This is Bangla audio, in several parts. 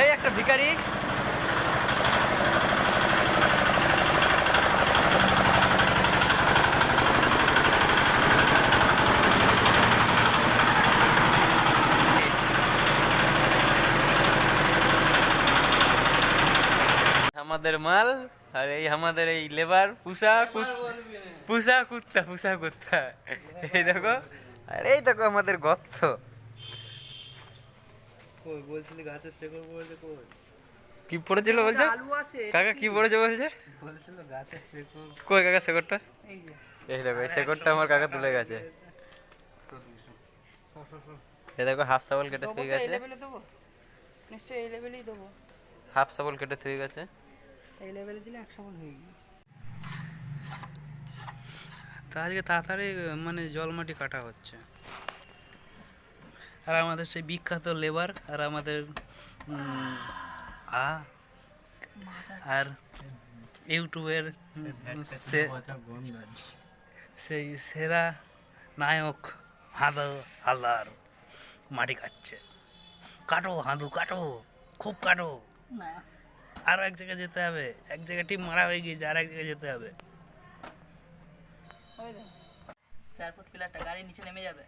এই একটা ভিখারি। আমাদের মাল আর এই আমাদের এই লেবার পুষা পুষা কুত্তা পুষা কুত্তা। এই দেখো। আর এই দেখো আমাদের গর্ত। কই বলছিলি গাছের শেকড় পড়েছে কই? কি পড়েছিল বলছে? আলু আছে কাকা কি পড়েছে বলছে? বলছিল গাছের শেকড়। কই কাকা শেকড়টা? এই যে। এই দেখো এই শেকড়টা আমার কাকা তুলে গেছে। এই দেখো হাফ সাবল কেটে এই গেছে। লেভেলে দেবো? নিশ্চয়ই এই লেভেলেই দেবো। হাফ সাবল কেটে থুয়ে গেছে। এই লেভেলে দিলে এক সমান হয়ে গিয়েছে। তা আজকে তাড়াতাড়ি মানে জলমাটি কাটা হচ্ছে। আর আমাদের সেই বিখ্যাত লেবার আর আমাদের আ আর ইউটিউবের সেই সেরা নায়ক হাদু হালদার মাটি কাটছে। কাটো হাঁদু কাটো খুব কাটো। আরও এক জায়গায় যেতে হবে এক জায়গায় টিম মারা হয়ে গিয়েছে আর এক জায়গায় যেতে হবে। চার ফুট পিলারটা গাড়ি নিচে নেমে যাবে।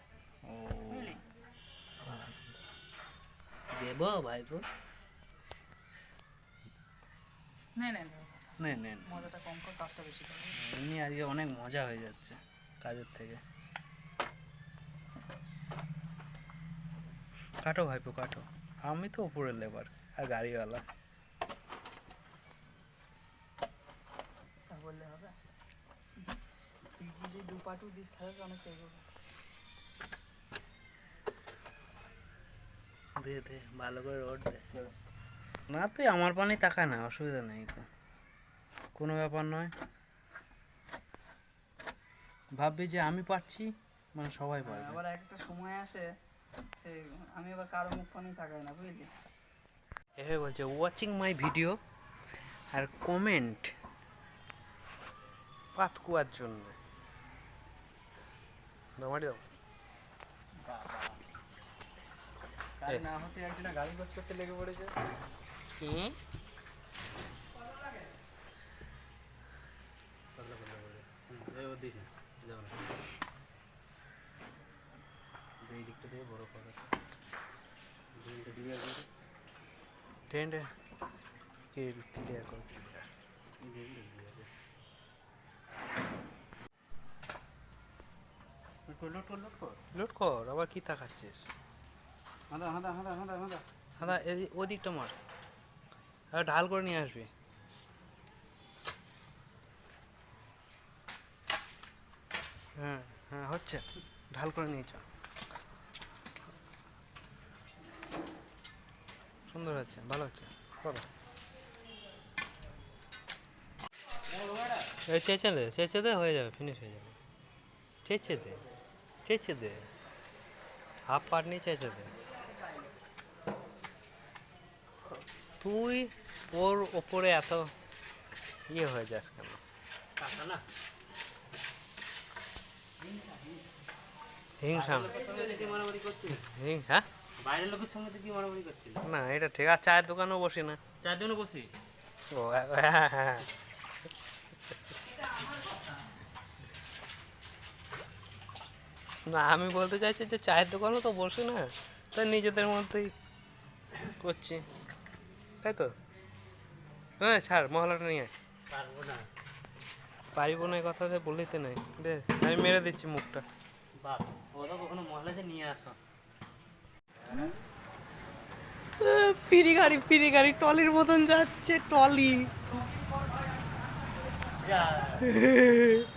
বুঝলি? দেবো ভাইপো নে নে নে। নে নে নে। মজাটা কম কর কাজটা বেশি কর। এমনি আজকে অনেক মজা হয়ে যাচ্ছে কাজের থেকে। কাটো ভাইপো কাটো। আমি তো উপরের লেবার আর গাড়িওয়ালা। বললে হবে। পাটু দিস তাহলে অনেকটা এগোবে দে দে ভালো করে রোড দে। না তুই আমার পানি তাকা না অসুবিধা নেই তো। কোনো ব্যাপার নয়। ভাববি যে আমি পারছি মানে সবাই পারবে। আবার একটা সময় আসে এই আমি আবার কারও মুখ পানি তাকাই না বুঝলি? এভাবে বলছে ওয়াচিং মাই ভিডিও আর কমেন্ট পাত কুয়ার জন্য দমাটি দাও। না হতে একদিন গাড়ি বাস করতে লেগে পড়েছে? হুম? ড্রেনটা ক্লিয়ার করে টেন্ডে কি ক্লিয়ার কর ড্রেনটা ক্লিয়ার করে লোট কর লোট লোড কর আবার কি তাকাচ্ছিস হাঁদা হাঁদা হাঁদা হাঁদা হাঁদা। দাদা ওদিকটা মার। আর ঢাল করে নিয়ে আসবি। হ্যাঁ হ্যাঁ হচ্ছে। ঢাল করে নিয়ে চল। সুন্দর হচ্ছে ভালো হচ্ছে। করো। চেঁচে দে চেঁচে দে হয়ে যাবে ফিনিশ হয়ে যাবে। চেঁচে দে। চেঁচে দে হাফ পাট নিয়ে চেঁচে দে তুই ওর ওপরে এত ইয়ে হয়ে যাস কেন? হিংসা। দেখে মারামারি করছিল হিং হ্যাঁ? বাইরের লোকের সঙ্গে কি মারামারি করছিল না এটা ঠিক। আছে চায়ের দোকানেও বসি না। চারজনে বসি? ও হ্যাঁ হ্যাঁ। না আমি বলতে চাইছি যে চায়ের দোকানও তো বসে না তাই নিজেদের মধ্যেই করছি। তাই তো? হ্যাঁ ছাড় মহলাটা নিয়ে পারব না। পারিব না এই কথা বললেই তো নাই। দে আমি মেরে দিচ্ছি মুখটা। বাপ কখনো মহলাতে নিয়ে আসো? পিড়ি গাড়ি পিড়ি গাড়ি টলির মতন যাচ্ছে টলি যা।